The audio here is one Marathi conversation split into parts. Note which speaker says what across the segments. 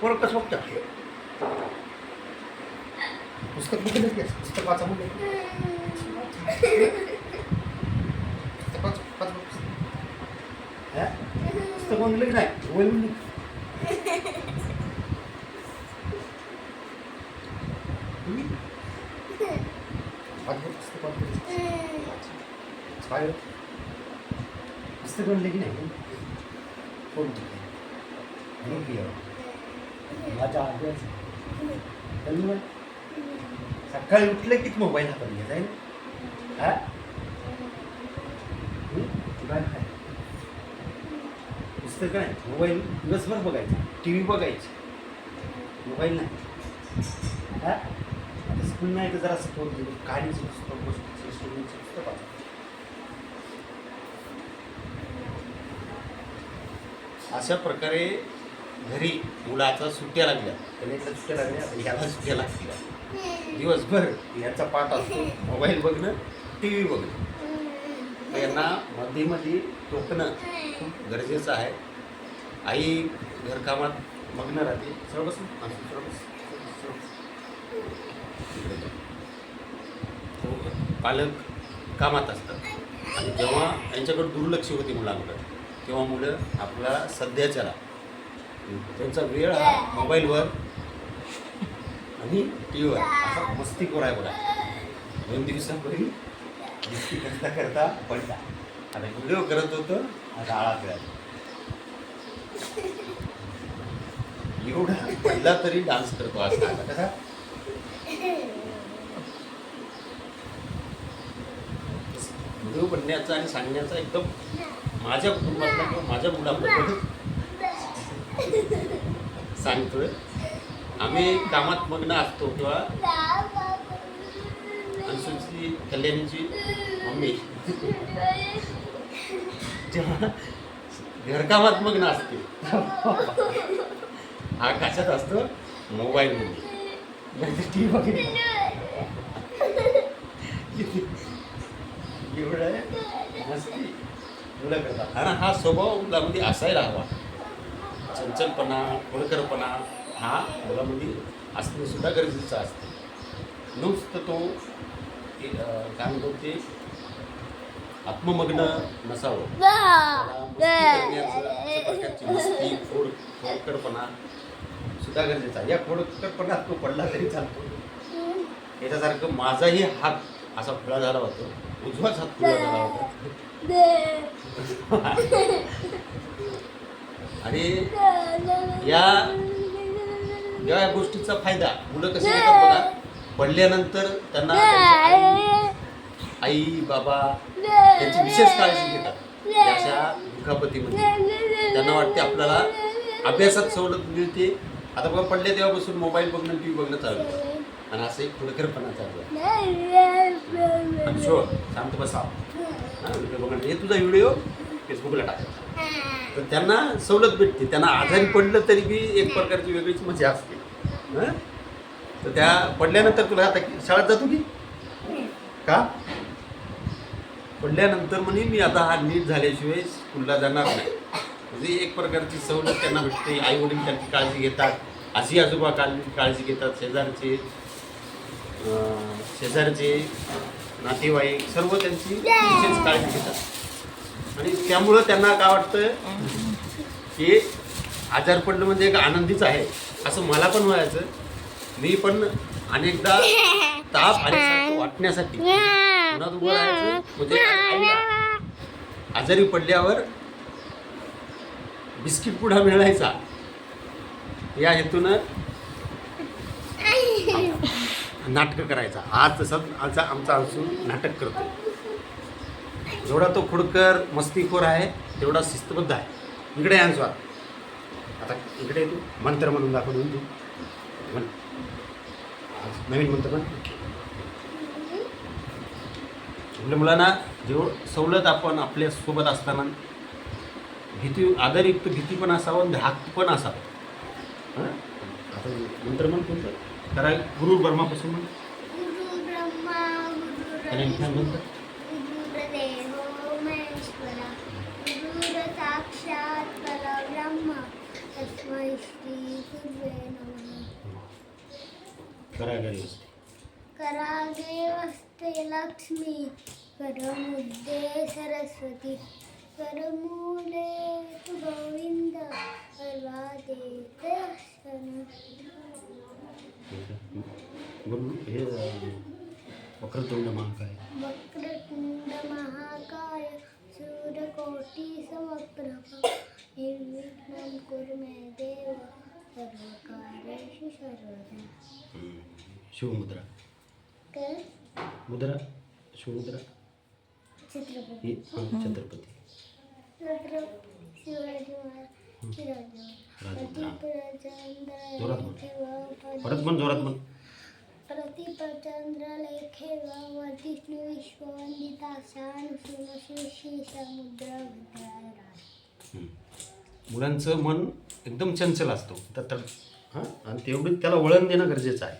Speaker 1: पोरं कसं बघतात पुस्तक बघितलं की पुस्तक वाचा म्हणजे पुस्तक वाच वाच पुस्तक हा? पुस्तक म्हणलं की नाही मोबाईल म्हणलं हम्म? वाच बघ, पुस्तक वाच सकाळी उठलं की मोबाईल हातात घ्यायचा आहे? हा? पुस्तक नाही. मोबाईल दिवसभर बघायचं. टी व्ही बघायची. मोबाईल नाही. हा? आता स्कूल नाही तर जरा सपोर्ट दिली कहाणीचं पुस्तक गोष्टीचं स्टोरीचं पुस्तक वाचा. अशा प्रकारे घरी मुलाचा सुट्ट्या लागल्या. एकदा सुट्ट्या लागल्या. ह्याला सुट्ट्या लागतील दिवसभर याचा पाठ असतो. मोबाईल बघणं टी व्ही बघणं. यांना मध्ये मध्ये टोकणं खूप गरजेचं आहे. आई घरकामात मग्न राहते. सर्व बस. बघ. तो पालक कामात असतात. आणि जेव्हा यांच्याकडे दुर्लक्ष होते मुलांकडे तेव्हा मुलं आपला सध्याच्याला त्यांचा वेळ हा मोबाईलवर आणि टी व्हीवर असा मस्तीखोर आहे बघा. दोन दिवसापूर्वी मस्ती करता करता पडला आता व्हिडिओ करत होतो आता आळा खेळायला. एवढा पडला तरी डान्स करतो असं आता कसा? व्हिडिओ बनण्याचा आणि सांगण्याचा एकदम माझ्या कुटुंबातला किंवा माझ्या मुलाबद्दल सांगतोय. आम्ही कामात मग्न असतो किंवा अंशुची कल्याणीची मम्मी. जेव्हा घरकामात मग्न असते. हा कशात असतो मोबाईलमध्ये टी व्ही बघितली. एवढं मस्ती. मुलं करतात आणि हा स्वभाव मुलामध्ये असायला हवा. चंचलपणा खोडकरपणा हा मुलामध्ये असणं सुद्धा गरजेचं असतं. नुसतं तो काय म्हणतो ते आत्ममग्न नसावं. मस्ती प्रकारची खोड सुद्धा गरजेचा आहे. या खोडकरपणात तो पडला तरी चालतो. याच्यासारखं माझाही हात असा खुला झाला होता. उजवाच हात खुला झाला होता. आणि या या गोष्टीचा फायदा. मुलं कसे घेतात बघा. पडल्यानंतर त्यांना आई- बाबा त्यांची विशेष काळजी घेतात. अशा दुखापतीमध्ये. त्यांना वाटते आपल्याला अभ्यासात सवलत मिळते. आता बघा पडले तेव्हापासून मोबाईल बघणं टी व्ही बघणं चालू आहे. आणि असं एक खुडकरपणा चालू आहे. आणि शो शांत बसा. बघणं. हे तुझा व्हिडिओ फेसबुकला टाकायचा तर त्यांना सवलत भेटते. त्यांना आजारी पडलं तरी बी एक प्रकारची वेगळीच मजा असते. तर त्या पडल्यानंतर तुला आता शाळेत जातो की? का? पडल्यानंतर म्हणे मी आता हा नीट झाल्याशिवाय स्कूलला जाणार नाही. म्हणजे एक प्रकारची सवलत त्यांना भेटते. आई वडील त्यांची काळजी घेतात. आजी आजोबा काळजी काळजी घेतात. शेजारचे शेजारचे नातेवाईक सर्व त्यांची विशेष काळजी घेतात. आणि त्यामुळं त्यांना काय वाटतं की आजार पडलं म्हणजे एक आनंदीच आहे. असं मला पण व्हायचं. मी पण अनेकदा ताप आणि वाटण्यासाठी उभं राहायचं. म्हणजे आईला आजारी पडल्यावर बिस्किट पुढा मिळायचा. या हेतूनं नाटकं करायचा. आज तसंच आमचा आमचा असून नाटक करतो. जेवढा तो खुडकर मस्तीखोर आहे तेवढा शिस्तबद्ध आहे. इकडे अंशू आता. इकडे तू मंत्र म्हणून दाखवून तू म्हण. नवीन मंत्र म्हण. आपल्या मुलांना जेवढ सवलत आपण आपल्यासोबत असताना भीती आदरयुक्त भीती पण असावं आणि धाक पण असावं. हं? आता मंत्र म्हण कोणतं? करा गुरु ब्रह्मापासून म्हण. आणि म्हणतं करागरी
Speaker 2: करागे वस्ते लक्ष्मी करमुद्दे सरस्वती करमूले तु गोविंद सर्वादे दर्शन
Speaker 1: हे वक्रतुंड महाकाय
Speaker 2: वक्रतुंड महाकाय सूर्यकोटी समप्रभ निर्विघ्नं कुरु मे देव सर्वकार्येषु सर्वदा
Speaker 1: हम्म. शिवमुद्रा
Speaker 2: कर
Speaker 1: मुद्रा शिवमुद्रा
Speaker 2: चित्रपट
Speaker 1: ही हां, छत्रपती
Speaker 2: छत्रपती। शिवाजी महाराज शिवाजी
Speaker 1: राजमुद्रा.
Speaker 2: प्रतिप्रचंद्र
Speaker 1: जोरात म्हण.
Speaker 2: लेखे व
Speaker 1: परत पण जोरात म्हण
Speaker 2: प्रतिप्रचंद्र लेखे व वर्धिष्णू विश्ववंदिता
Speaker 1: मुलांचं मन एकदम चंचल असतो. तर तर हां? आणि तेवढं त्याला वळण देणं गरजेचं आहे.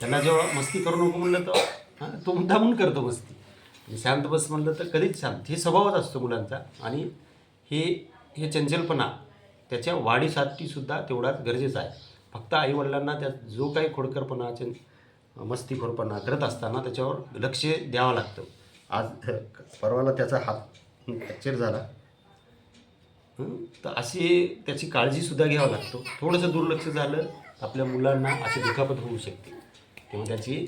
Speaker 1: त्यांना जेव्हा मस्ती करू नको म्हणलं तर हां तो मुद्दामून करतो मस्ती. आणि शांत बस म्हणलं तर कधीच शांत. हे स्वभावच असतो मुलांचा. आणि हे हे चंचलपणा त्याच्या वाढीसाठीसुद्धा तेवढाच गरजेचा आहे. फक्त आईवडिलांना त्या जो काही खोडकरपणा चं मस्तीखोरपणा करत असताना त्याच्यावर लक्ष द्यावं लागतं. आज परवाला त्याचा हात फ्रॅक्चर झाला. तर अशी त्याची काळजीसुद्धा घ्यावं लागतो. थोडंसं दुर्लक्ष झालं आपल्या मुलांना अशी दुखापत होऊ शकते. तेव्हा त्याची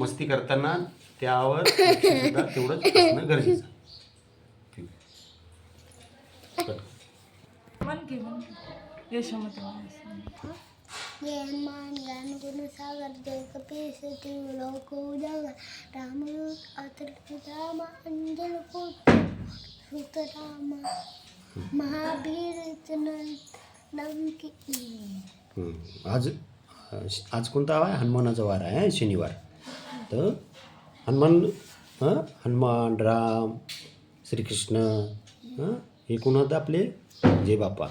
Speaker 1: मस्ती करताना त्यावर तेवढंच असणं गरजेचं
Speaker 2: सागर लोक उजागर राम अंजल पुत्र सुत राम. महावीर
Speaker 1: आज आज कोणता आहे हनुमानाचा वार आहे शनिवार. तर हनुमान हनुमान राम श्रीकृष्ण हे? कोण होतं आपले? जय बापा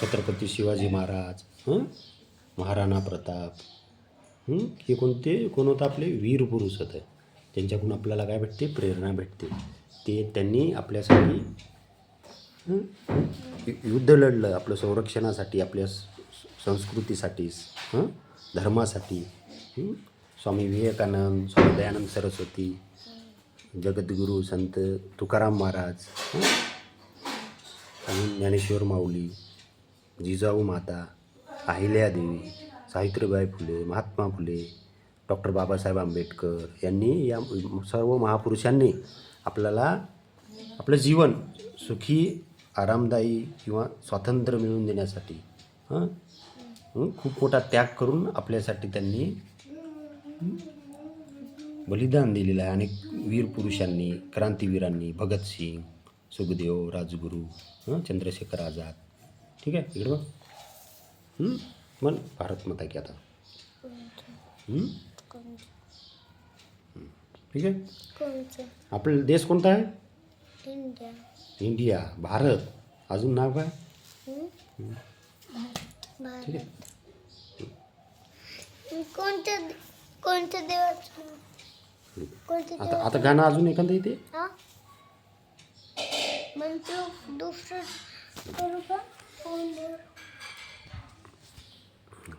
Speaker 1: छत्रपती शिवाजी महाराज महाराणा प्रताप. हे कोणते? कोण होतं आपले? वीर पुरुष होते. त्यांच्याकडून आपल्याला काय भेटते? प्रेरणा भेटते. ते त्यांनी आपल्यासाठी युद्ध लढलं आपलं संरक्षणासाठी आपल्या संस्कृतीसाठी धर्मासाठी. स्वामी विवेकानंद स्वामी दयानंद सरस्वती जगद्गुरू संत तुकाराम महाराज आणि ज्ञानेश्वर माऊली जिजाऊ माता अहिल्यादेवी सावित्रीबाई फुले महात्मा फुले डॉक्टर बाबासाहेब आंबेडकर यांनी या सर्व महापुरुषांनी आपल्याला आपलं जीवन सुखी आरामदायी किंवा स्वातंत्र्य मिळवून देण्यासाठी हां? खूप मोठा त्याग करून आपल्यासाठी त्यांनी बलिदान दिलेलं आहे. अनेक वीर पुरुषांनी क्रांतीवीरांनी भगतसिंग सुखदेव राजगुरू चंद्रशेखर आझाद. ठीक आहे? इकडं मग भारत माता की आता. हं? ठीक
Speaker 2: कोणचं
Speaker 1: आपला देश कोणता आहे
Speaker 2: इंडिया।
Speaker 1: इंडिया भारत। अजून नाव काय?
Speaker 2: हं?
Speaker 1: ठीक आहे
Speaker 2: भारत। कोणत्या कोणत्या देवाचं
Speaker 1: आता
Speaker 2: देवा
Speaker 1: आता गाणं अजून एखादं येते?
Speaker 2: म्हणजे दुसरं करू का?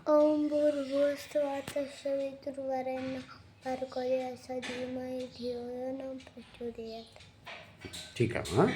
Speaker 2: ओम পার করে আসা দুময় ঢেউ প্রচুরিয়াত
Speaker 1: ঠিক আছে হ্যাঁ?